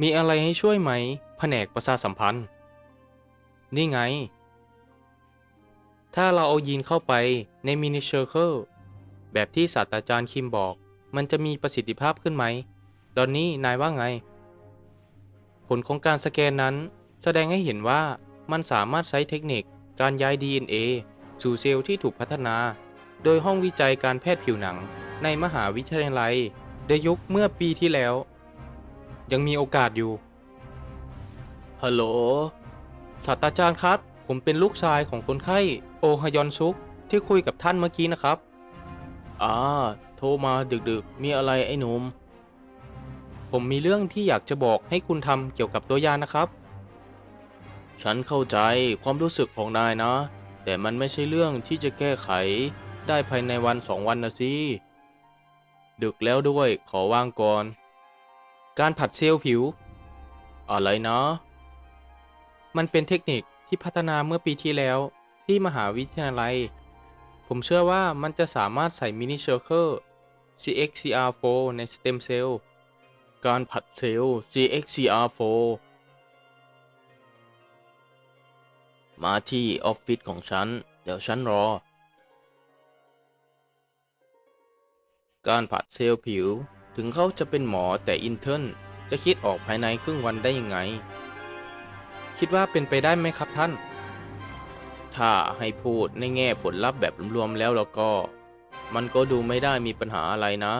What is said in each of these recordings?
มีอะไรให้ช่วยไหม แผนกประชาสัมพันธ์ นี่ไง ถ้าเราเอายีนเข้าไปในมินิเชอร์เคิลแบบที่ศาสตราจารย์คิมบอก มันจะมีประสิทธิภาพขึ้นไหมดอนนี่นายว่าไง ผลของการสแกนนั้น แสดงให้เห็นว่ามันสามารถใช้เทคนิคการย้าย DNA สู่เซลล์ที่ถูกพัฒนา โดยห้องวิจัยการแพทย์ผิวหนังในมหาวิทยาลัยเดยุคเมื่อปีที่แล้ว ยังมีโอกาสอยู่ ฮัลโหล ศาสตราจารย์ครับ ผมเป็นลูกชายของคนไข้โอฮยอนซุกที่คุยกับท่านเมื่อกี้นะครับ อ่า โทรมาดึกๆ มีอะไรไอ้หนุ่ม ผมมีเรื่องที่อยากจะบอกให้คุณทำเกี่ยวกับตัวยานะครับ ฉันเข้าใจความรู้สึกของนายนะ แต่มันไม่ใช่เรื่องที่จะแก้ไขได้ภายในวันสองวันนะสิ ดึกแล้วด้วยขอวางก่อน การผัดเซลล์ผิว อะไรนาะมันเป็นเทคนิคที่พัฒนาเมื่อปีที่แล้วที่มหาวิทยาลัย ผมเชื่อว่ามันจะสามารถใส่มินิเชอร์เคิล CXCR4 ในสเต็มเซลล์ การผัดเซลล์ CXCR4 มาที่ออฟฟิศของฉัน เดี๋ยวฉันรอ การผัดเซลล์ผิว ถึงเขาจะเป็นหมอแต่อินเทอร์นจะคิดออกภายในครึ่งวันได้ยังไง คิดว่าเป็นไปได้ไหมครับท่าน ถ้าให้พูดในแง่ผลลัพธ์แบบรวมๆแล้วแล้วก็ มันก็ดูไม่ได้มีปัญหาอะไรนะ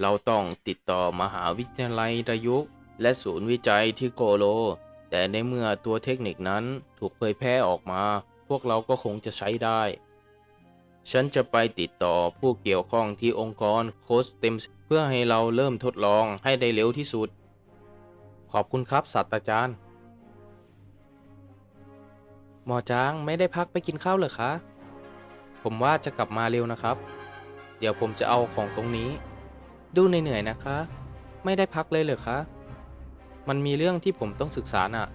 เราต้องติดต่อมหาวิทยาลัยดยุกและศูนย์วิจัยที่โกโล แต่ในเมื่อตัวเทคนิคนั้นถูกเผยแพร่ออกมา พวกเราก็คงจะใช้ได้ ฉันจะไปติดต่อผู้เกี่ยวข้องที่องค์กรโคสเต็มเพื่อให้เราเริ่มทดลองให้ได้เร็วที่สุด ขอบคุณครับศาสตราจารย์ หมอจางไม่ได้พักไปกินข้าวเหรอคะ ผมว่าจะกลับมาเร็วนะครับ เดี๋ยวผมจะเอาของตรงนี้ ดูเหนื่อยๆนะคะ ไม่ได้พักเลยเหรอคะ มันมีเรื่องที่ผมต้องศึกษาน่ะ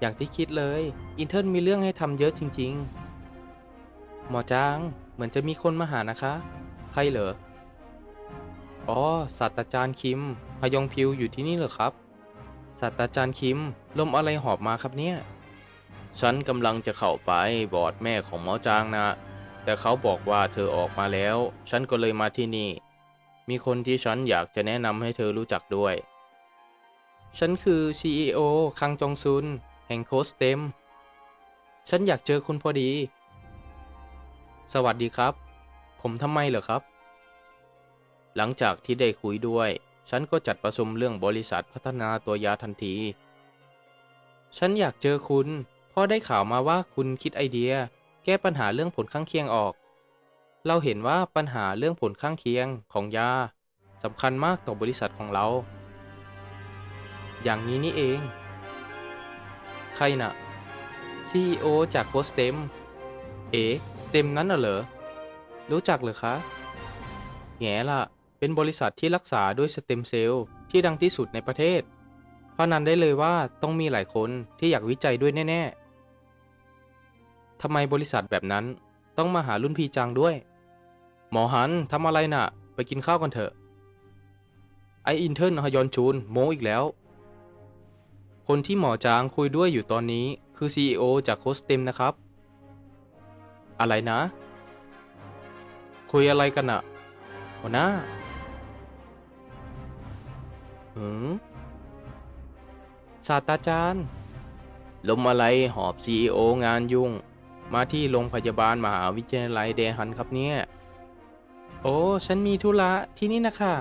อย่างที่คิดเลย อินเทอร์มีเรื่องให้ทำเยอะจริง ๆ หมอจางเหมือนจะมีคนมาหานะคะ ใครเหรอ อ๋อศาสตราจารย์คิมพยองพิวอยู่ที่นี่เหรอครับศาสตราจารย์คิมลมอะไรหอบมาครับเนี่ย ฉันกำลังจะเข้าไปบอดแม่ของหมอจางนะ แต่เขาบอกว่าเธอออกมาแล้ว ฉันก็เลยมาที่นี่ มีคนที่ฉันอยากจะแนะนำให้เธอรู้จักด้วย ฉันคือ CEO คังจองซุน แห่งโคสเต็ม ฉันอยากเจอคุณพอดี สวัสดีครับ ผมทำไมเหรอครับ หลังจากที่ได้คุยด้วย ฉันก็จัดประชุมเรื่องบริษัทพัฒนาตัวยาทันที ฉันอยากเจอคุณ เพราะได้ข่าวมาว่าคุณคิดไอเดีย แก้ปัญหาเรื่องผลข้างเคียงออก เราเห็นว่าปัญหาเรื่องผลข้างเคียงของยาสำคัญมากต่อบริษัทของเรา อย่างนี้นี่เอง ใครน่ะ CEO จากโคสเต็ม เอ๋ ต็มนั้นน่ะเหรอ รู้จักเหรอคะแง่ล่ะ เป็นบริษัทที่รักษาด้วยสเต็มเซลล์ที่ดังที่สุดในประเทศ เพราะนั้นได้เลยว่าต้องมีหลายคนที่อยากวิจัยด้วยแน่ๆทำไมบริษัทแบบนั้นต้องมาหารุ่นพี่จังด้วย หมอหันทำอะไรน่ะ ไปกินข้าวกันเถอะ ไออินเทอร์นฮยอนจูนโมอีกแล้ว คนที่หมอจางคุยด้วยอยู่ตอนนี้คือ CEO จากโคสเต็มนะครับ อะไรนะ คุยอะไรกันอะหัวหน้าหืมศาสตราจารย์ ลมอะไรหอบ CEO งานยุ่ง มาที่โรงพยาบาลมหาวิทยาลัยเดฮันครับเนี่ย โอ้ ฉันมีธุระที่นี่นะคะ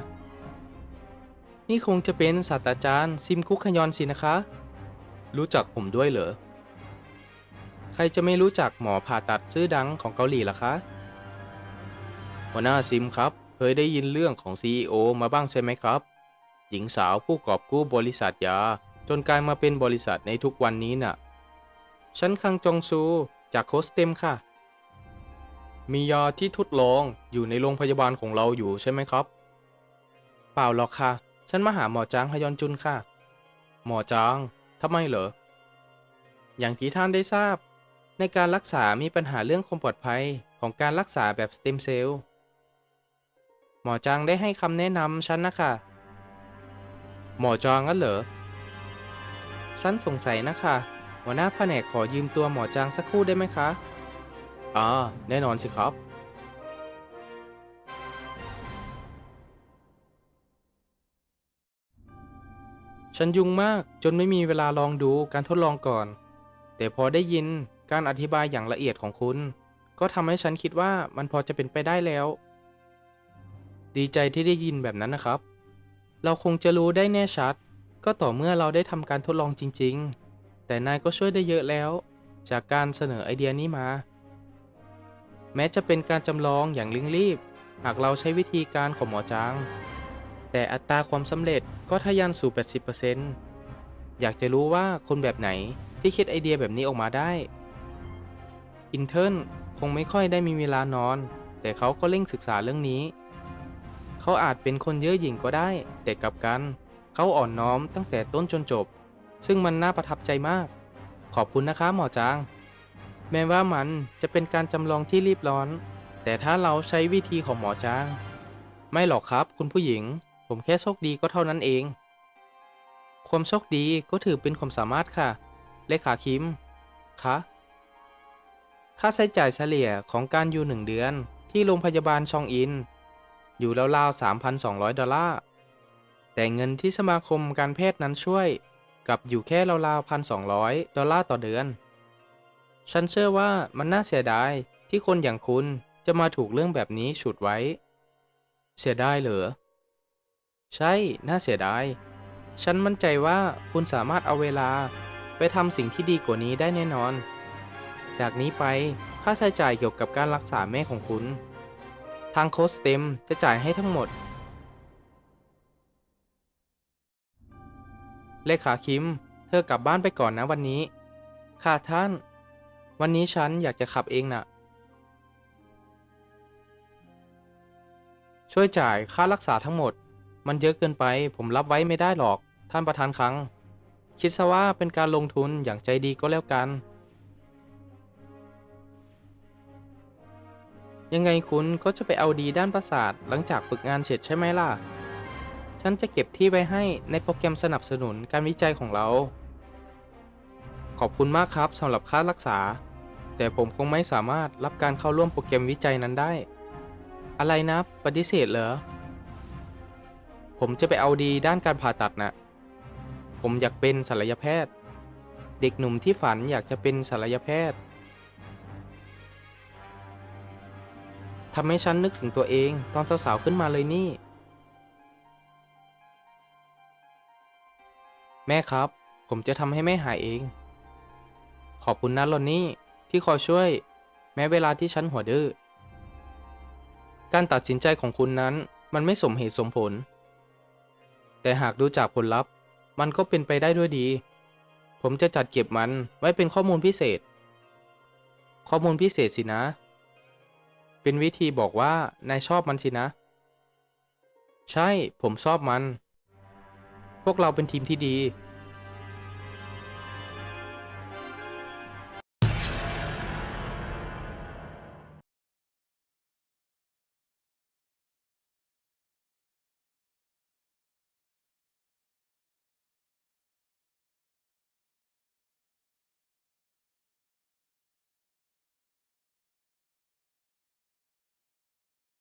นี่คงจะเป็นศาสตราจารย์ซิมคุกขยอนสินะคะ รู้จักผมด้วยเหรอ ใครจะไม่รู้จักหมอผ่าตัดชื่อดังของเกาหลีล่ะคะหัวหน้าซิมครับ เคยได้ยินเรื่องของ CEO มาบ้างใช่ไหมครับ หญิงสาวผู้กอบกู้บริษัทยา จนกลายมาเป็นบริษัทในทุกวันนี้น่ะ ฉันคังจงซูจากโคสเต็มค่ะ มียาที่ทดลองอยู่ในโรงพยาบาลของเราอยู่ใช่ไหมครับ เปล่าหรอกค่ะ ฉันมาหาหมอจางฮยอนจุนค่ะ หมอจางทำไมเหรอ อย่างที่ท่านได้ทราบ ในการรักษามีปัญหาเรื่องความปลอดภัยของการรักษาแบบสเต็มเซลล์ หมอจางได้ให้คำแนะนำฉันนะคะ หมอจางงั้นเหรอ ฉันสงสัยนะคะ หัวหน้าแผนกขอยืมตัวหมอจางสักครู่ได้ไหมคะ อ่า แน่นอนสิครับ ฉันยุ่งมากจนไม่มีเวลาลองดูการทดลองก่อน แต่พอได้ยิน การอธิบายอย่างละเอียดของคุณ ก็ทำให้ฉันคิดว่ามันพอจะเป็นไปได้แล้ว ดีใจที่ได้ยินแบบนั้นนะครับ เราคงจะรู้ได้แน่ชัด ก็ต่อเมื่อเราได้ทำการทดลองจริง ๆ แต่นายก็ช่วยได้เยอะแล้ว จากการเสนอไอเดียนี้มา แม้จะเป็นการจำลองอย่างเร่งรีบ หากเราใช้วิธีการของหมอจาง แต่อัตราความสำเร็จก็ทะยานสู่ 80%อยากจะรู้ว่าคนแบบไหนที่คิดไอเดียแบบนี้ออกมาได้ อินเทอร์นคงไม่ค่อยได้มีเวลานอน แต่เขาก็เร่งศึกษาเรื่องนี้ เขาอาจเป็นคนเย่อหยิ่งก็ได้ แต่กลับกัน เขาอ่อนน้อมตั้งแต่ต้นจนจบ ซึ่งมันน่าประทับใจมาก ขอบคุณนะคะหมอจาง แม้ว่ามันจะเป็นการจำลองที่รีบร้อน แต่ถ้าเราใช้วิธีของหมอจาง ไม่หรอกครับคุณผู้หญิง ผมแค่โชคดีก็เท่านั้นเอง ความโชคดีก็ถือเป็นความสามารถค่ะ เลขาคิมคะ ค่าใช้จ่ายเฉลี่ยของการอยู่หนึ่งเดือนที่โรงพยาบาลชองอิน อยู่ราวๆ 3,200 ดอลลาร์ แต่เงินที่สมาคมการแพทย์นั้นช่วยกับอยู่แค่ราวๆ 1,200 ดอลลาร์ต่อเดือน ฉันเชื่อว่ามันน่าเสียดายที่คนอย่างคุณจะมาถูกเรื่องแบบนี้ฉุดไว้ เสียดายเหรอ ใช่ น่าเสียดาย ฉันมั่นใจว่าคุณสามารถเอาเวลาไปทำสิ่งที่ดีกว่านี้ได้แน่นอน จากนี้ไปค่าใช้จ่ายเกี่ยวกับการรักษาแม่ของคุณ ทางโค้ชเต็มจะจ่ายให้ทั้งหมด เลขาคิม เธอกลับบ้านไปก่อนนะวันนี้ ค่ะท่าน วันนี้ฉันอยากจะขับเองน่ะ ช่วยจ่ายค่ารักษาทั้งหมด มันเยอะเกินไปผมรับไว้ไม่ได้หรอก ท่านประธานครั้ง คิดซะว่าเป็นการลงทุนอย่างใจดีก็แล้วกัน ยังไงคุณก็จะไปเอาดีด้านประสาทหลังจากฝึกงานเสร็จใช่ไหมล่ะ ฉันจะเก็บที่ไว้ให้ในโปรแกรมสนับสนุนการวิจัยของเรา ขอบคุณมากครับสำหรับค่ารักษา แต่ผมคงไม่สามารถรับการเข้าร่วมโปรแกรมวิจัยนั้นได้ อะไรนะปฏิเสธเหรอ ผมจะไปเอาดีด้านการผ่าตัดนะผมอยากเป็นศัลยแพทย์ เด็กหนุ่มที่ฝันอยากจะเป็นศัลยแพทย์ ทำให้ฉันนึกถึงตัวเองตอนสาวๆขึ้นมาเลยนี่ แม่ครับ ผมจะทำให้แม่หายเอง ขอบคุณนะลอนนี่ที่คอยช่วย แม้เวลาที่ฉันหัวดื้อ การตัดสินใจของคุณนั้นมันไม่สมเหตุสมผล แต่หากดูจากผลลัพธ์ มันก็เป็นไปได้ด้วยดี ผมจะจัดเก็บมันไว้เป็นข้อมูลพิเศษ ข้อมูลพิเศษสินะ เป็นวิธีบอกว่านายชอบมันสินะ ใช่ ผมชอบมัน พวกเราเป็นทีมที่ดี